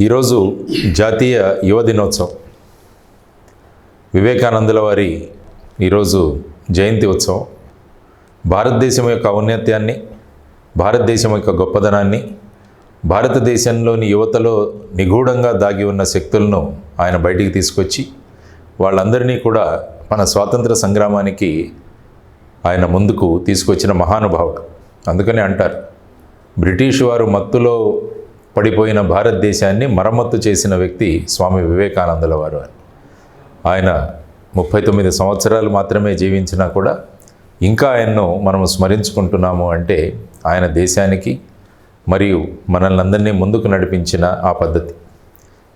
ఈరోజు జాతీయ యువ దినోత్సవం. వివేకానందుల వారి ఈరోజు జయంతి ఉత్సవం. భారతదేశం యొక్క ఔన్నత్యాన్ని భారతదేశం యొక్క గొప్పదనాన్ని భారతదేశంలోని యువతలో నిగూఢంగా దాగి ఉన్న శక్తులను ఆయన బయటికి తీసుకొచ్చి వాళ్ళందరినీ కూడా మన స్వాతంత్ర సంగ్రామానికి ఆయన ముందుకు తీసుకొచ్చిన మహానుభావుడు. అందుకనే అంటారు బ్రిటిష్ వారు మత్తులో పడిపోయిన భారతదేశాన్ని మరమ్మత్తు చేసిన వ్యక్తి స్వామి వివేకానందుల వారు. అని ఆయన ముప్పై తొమ్మిది సంవత్సరాలు మాత్రమే జీవించినా కూడా ఇంకా ఆయన్ను మనం స్మరించుకుంటున్నాము అంటే ఆయన దేశానికి మరియు మనల్ని అందరినీ ముందుకు నడిపించిన ఆ పద్ధతి.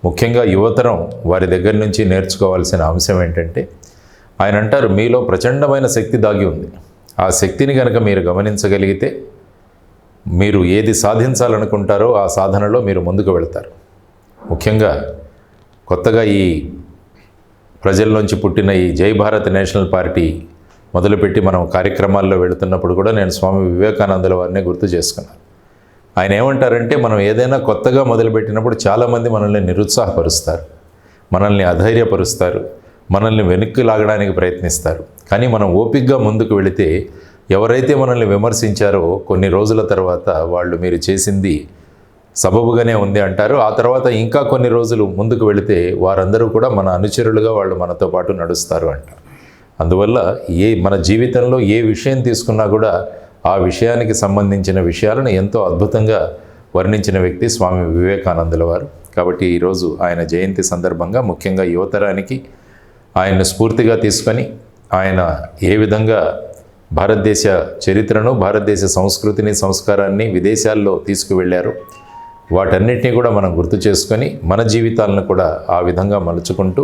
ముఖ్యంగా యువతరం వారి దగ్గర నుంచి నేర్చుకోవాల్సిన అంశం ఏంటంటే ఆయన అంటారు మీలో ప్రచండమైన శక్తి దాగి ఉంది. ఆ శక్తిని కనుక మీరు గమనించగలిగితే మీరు ఏది సాధించాలనుకుంటారో ఆ సాధనలో మీరు ముందుకు వెళ్తారు. ముఖ్యంగా కొత్తగా ఈ ప్రజల్లోంచి పుట్టిన ఈ జై భారత్ నేషనల్ పార్టీ మొదలుపెట్టి మనం కార్యక్రమాల్లో వెళుతున్నప్పుడు కూడా నేను స్వామి వివేకానందుల వారిని గుర్తు చేసుకున్నాను. ఆయన ఏమంటారంటే మనం ఏదైనా కొత్తగా మొదలుపెట్టినప్పుడు చాలామంది మనల్ని నిరుత్సాహపరుస్తారు మనల్ని అధైర్యపరుస్తారు మనల్ని వెనక్కి లాగడానికి ప్రయత్నిస్తారు. కానీ మనం ఓపిక్గా ముందుకు వెళితే ఎవరైతే మనల్ని విమర్శించారో కొన్ని రోజుల తర్వాత వాళ్ళు మీరు చేసింది సబబుగానే ఉంది అంటారు. ఆ తర్వాత ఇంకా కొన్ని రోజులు ముందుకు వెళితే వారందరూ కూడా మన అనుచరులుగా వాళ్ళు మనతో పాటు నడుస్తారు అంటారు అందువల్ల ఏ మన జీవితంలో ఏ విషయం తీసుకున్నా కూడా ఆ విషయానికి సంబంధించిన విషయాలను ఎంతో అద్భుతంగా వర్ణించిన వ్యక్తి స్వామి వివేకానందుల వారు. కాబట్టి ఈరోజు ఆయన జయంతి సందర్భంగా ముఖ్యంగా యువతరానికి ఆయన్ని స్ఫూర్తిగా తీసుకొని ఆయన ఏ విధంగా భారతదేశ చరిత్రను భారతదేశ సంస్కృతిని సంస్కారాన్ని విదేశాల్లో తీసుకువెళ్ళారు. వాటన్నిటినీ కూడా మనం గుర్తు చేసుకొని మన జీవితాలను కూడా ఆ విధంగా మలుచుకుంటూ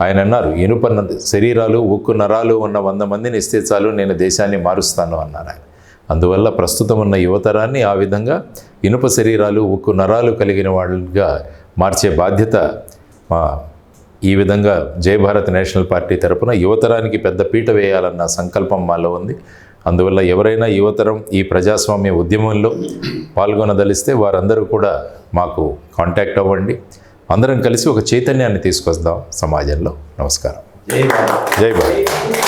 ఆయన అన్నారు ఇనుప న- శరీరాలు ఉక్కు నరాలు ఉన్న వంద మందిని ఇస్తే చాలు నేను దేశాన్ని మారుస్తాను అన్నారు ఆయన. అందువల్ల ప్రస్తుతం ఉన్న యువతరాన్ని ఆ విధంగా ఇనుప శరీరాలు ఉక్కు నరాలు కలిగిన వాళ్ళుగా మార్చే బాధ్యత మా ఈ విధంగా జై భారత్ నేషనల్ పార్టీ తరపున యువతరానికి పెద్ద పీట వేయాలన్న సంకల్పం మాలో ఉంది. అందువల్ల ఎవరైనా యువతరం ఈ ప్రజాస్వామ్య ఉద్యమంలో పాల్గొనదలిస్తే వారందరూ కూడా మాకు కాంటాక్ట్ అవ్వండి. అందరం కలిసి ఒక చైతన్యాన్ని తీసుకొద్దాం సమాజంలో. నమస్కారం. జై భారత్. జై భారత్.